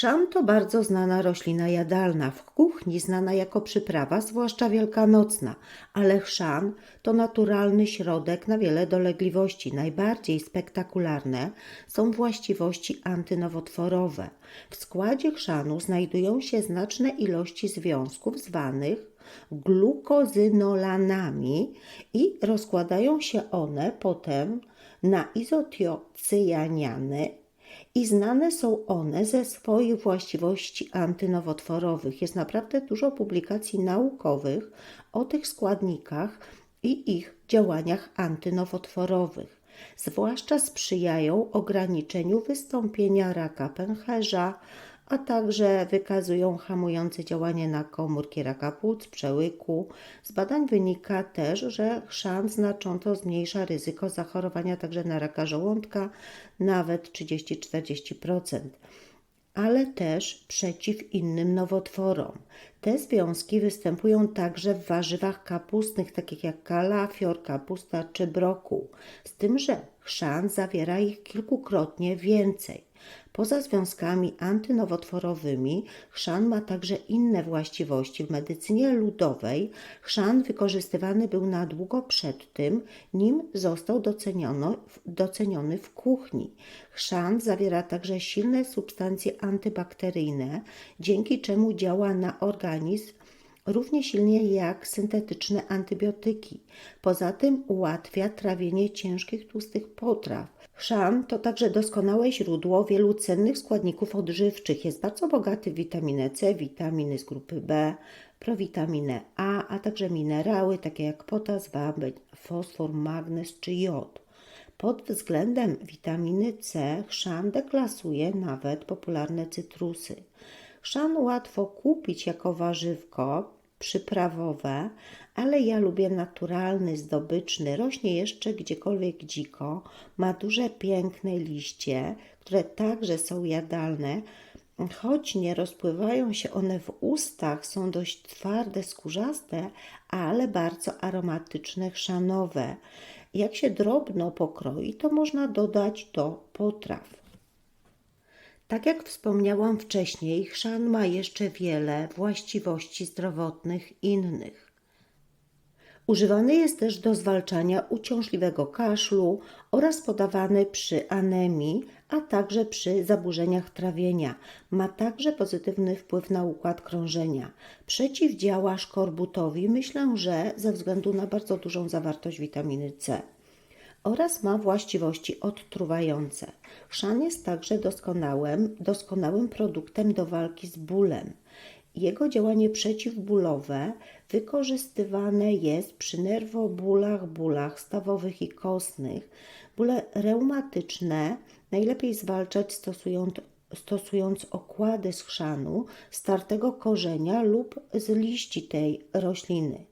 Chrzan to bardzo znana roślina jadalna, w kuchni znana jako przyprawa, zwłaszcza wielkanocna, ale chrzan to naturalny środek na wiele dolegliwości. Najbardziej spektakularne są właściwości antynowotworowe. W składzie chrzanu znajdują się znaczne ilości związków zwanych glukozynolanami i rozkładają się one potem na izotiocyjaniany i znane są one ze swoich właściwości antynowotworowych. Jest naprawdę dużo publikacji naukowych o tych składnikach i ich działaniach antynowotworowych. Zwłaszcza sprzyjają ograniczeniu wystąpienia raka pęcherza, a także wykazują hamujące działanie na komórki raka płuc, przełyku. Z badań wynika też, że chrzan znacząco zmniejsza ryzyko zachorowania także na raka żołądka, nawet 30-40%, ale też przeciw innym nowotworom. Te związki występują także w warzywach kapustnych, takich jak kalafior, kapusta czy brokuł, z tym, że chrzan zawiera ich kilkukrotnie więcej. Poza związkami antynowotworowymi, chrzan ma także inne właściwości. W medycynie ludowej chrzan wykorzystywany był na długo przed tym, nim został doceniono, doceniony w kuchni. Chrzan zawiera także silne substancje antybakteryjne, dzięki czemu działa na organizm równie silnie jak syntetyczne antybiotyki. Poza tym ułatwia trawienie ciężkich, tłustych potraw. Chrzan to także doskonałe źródło wielu cennych składników odżywczych. Jest bardzo bogaty w witaminę C, witaminy z grupy B, prowitaminę A, a także minerały takie jak potas, wapń, fosfor, magnez czy jod. Pod względem witaminy C chrzan deklasuje nawet popularne cytrusy. Chrzan łatwo kupić jako warzywko przyprawowe, ale ja lubię naturalny, zdobyczny. Rośnie jeszcze gdziekolwiek dziko, ma duże, piękne liście, które także są jadalne. Choć nie rozpływają się one w ustach, są dość twarde, skórzaste, ale bardzo aromatyczne, chrzanowe. Jak się drobno pokroi, to można dodać do potraw. Tak jak wspomniałam wcześniej, chrzan ma jeszcze wiele właściwości zdrowotnych innych. Używany jest też do zwalczania uciążliwego kaszlu oraz podawany przy anemii, a także przy zaburzeniach trawienia. Ma także pozytywny wpływ na układ krążenia. Przeciwdziała szkorbutowi, myślę, że ze względu na bardzo dużą zawartość witaminy C oraz ma właściwości odtruwające. Chrzan jest także doskonałym, doskonałym produktem do walki z bólem. Jego działanie przeciwbólowe wykorzystywane jest przy nerwobólach, bólach stawowych i kostnych. Bóle reumatyczne najlepiej zwalczać stosując, stosując okłady z chrzanu, startego korzenia lub z liści tej rośliny.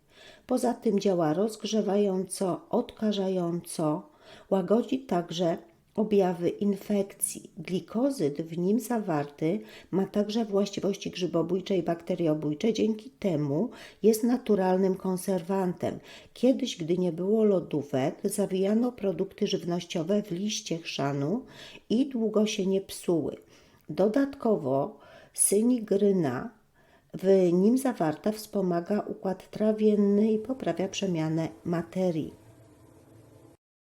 Poza tym działa rozgrzewająco, odkażająco, łagodzi także objawy infekcji. Glikozyt w nim zawarty ma także właściwości grzybobójcze i bakteriobójcze, dzięki temu jest naturalnym konserwantem. Kiedyś, gdy nie było lodówek, zawijano produkty żywnościowe w liście chrzanu i długo się nie psuły. Dodatkowo synigryna w nim zawarta wspomaga układ trawienny i poprawia przemianę materii.